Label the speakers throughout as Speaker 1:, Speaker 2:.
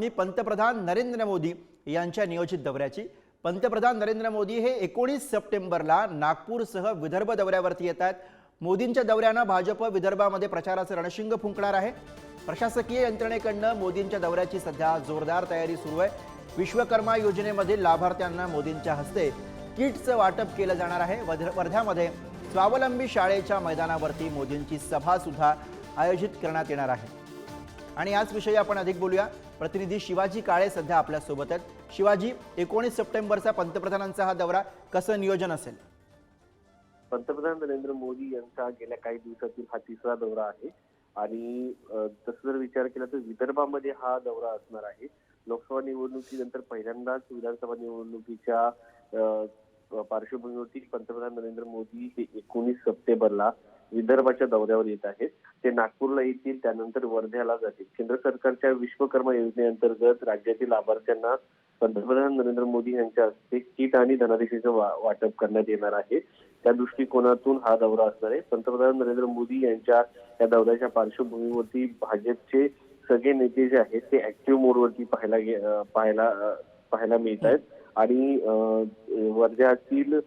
Speaker 1: बातमी पंतप्रधान नरेंद्र मोदी यांच्या नियोजित दौऱ्याची. पंतप्रधान नरेंद्र मोदी हे एकोणीस सप्टेंबरला नागपूरसह विदर्भ दौऱ्यावरती येत आहेत. मोदींच्या दौऱ्यानं भाजप विदर्भामध्ये प्रचाराचं रणशिंग फुंकणार आहे. प्रशासकीय यंत्रणेकडनं मोदींच्या दौऱ्याची सध्या जोरदार तयारी सुरू आहे. विश्वकर्मा योजनेमधील लाभार्थ्यांना मोदींच्या हस्ते किटचं वाटप केलं जाणार आहे. वर्ध्यामध्ये स्वावलंबी शाळेच्या मैदानावरती मोदींची सभा सुद्धा आयोजित करण्यात येणार आहे. आणि याच विषयी आपण अधिक बोलूया. प्रतिनिधी शिवाजी काळे सध्या आपल्यासोबत आहेत. शिवाजी एकोणीस सप्टेंबरचा पंतप्रधानांचा हा दौरा कसं नियोजन असेल?
Speaker 2: पंतप्रधान नरेंद्र मोदी यांचा गेल्या काही दिवसातील हा तिसरा दौरा आहे. आणि तसं जर विचार केला तर विदर्भामध्ये हा दौरा असणार आहे. लोकसभा निवडणुकीनंतर पहिल्यांदाच विधानसभा निवडणुकीच्या पार्श्वभूमीवरती पंतप्रधान नरेंद्र मोदी हे एकोणीस सप्टेंबरला विदर्भाच्या दौऱ्यावर येत आहेत. ते नागपूरला येतील त्यानंतर वर्ध्याला जातील. केंद्र सरकारच्या विश्वकर्मा योजनेअंतर्गत राज्यातील लाभार्थ्यांना पंतप्रधान नरेंद्र मोदी यांच्या हस्ते किट आणि धनादेशाचं वा- वाटप करण्यात येणार आहे. त्या दृष्टिकोनातून हा दौरा असणार आहे. पंतप्रधान नरेंद्र मोदी यांच्या या दौऱ्याच्या पार्श्वभूमीवरती भाजपचे सगळे नेते जे आहेत ते ऍक्टिव्ह मोडवरती पाहायला गे- पाहायला पाहायला मिळत आहेत. आणि वर्ध्यातील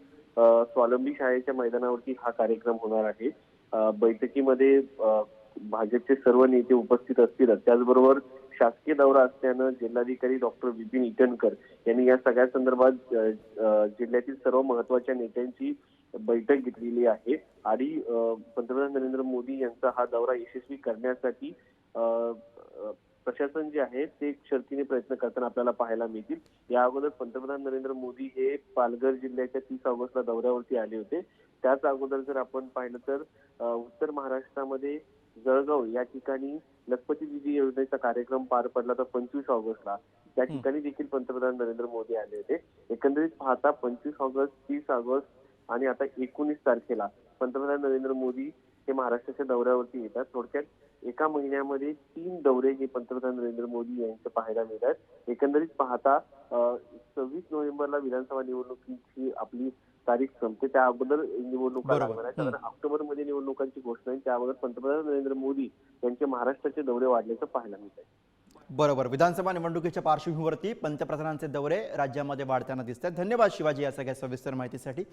Speaker 2: स्वावलंबी शाळेच्या मैदानावरती हा कार्यक्रम होणार आहे. बैठकीमध्ये भाजपचे सर्व नेते उपस्थित असतील त्याचबरोबर शासकीय दौरा असल्यानं जिल्हाधिकारी डॉक्टर विपिन इटनकर यांनी या सगळ्या संदर्भात जिल्ह्यातील सर्व महत्त्वाच्या नेत्यांची बैठक घेतलेली आहे. आणि पंतप्रधान नरेंद्र मोदी यांचा हा दौरा यशस्वी करण्यासाठी प्रशासन जे आहे ते शर्तीने प्रयत्न करताना आपल्याला पाहायला मिळतील. या अगोदर पंतप्रधान नरेंद्र मोदी हे पालघर जिल्ह्याच्या तीस ऑगस्टला दौऱ्यावरती आले होते. त्याच अगोदर जर आपण पाहिलं तर उत्तर महाराष्ट्रामध्ये जळगाव या ठिकाणी लखपती दिदी योजनेचा कार्यक्रम पार पडला तर पंचवीस ऑगस्टला. त्या ठिकाणी देखील पंतप्रधान नरेंद्र मोदी आले होते. एकंदरीत पाहता पंचवीस ऑगस्ट तीस ऑगस्ट आणि आता एकोणीस तारखेला पंतप्रधान नरेंद्र मोदी हे महाराष्ट्राच्या दौऱ्यावरती येतात. थोडक्यात एका महिन्यामध्ये तीन दौरे हे पंतप्रधान नरेंद्र मोदी यांचे पाहायला मिळतात. एकंदरीत पाहता सव्वीस नोव्हेंबरला विधानसभा निवडणुकीची आपली तारीख संपते. त्या अगोदर निवडणुका. लागणार आहेत ऑक्टोबरमध्ये निवडणुकांची घोषणा आहे. त्या अगोदर पंतप्रधान नरेंद्र मोदी यांचे महाराष्ट्राचे दौरे वाढल्याचं पाहायला मिळत आहे
Speaker 1: बरोबर. विधानसभा निवडणुकीच्या पार्श्वभूमीवरती पंतप्रधानांचे दौरे राज्यामध्ये वाढताना दिसत आहेत धन्यवाद शिवाजी या सगळ्या सविस्तर माहितीसाठी.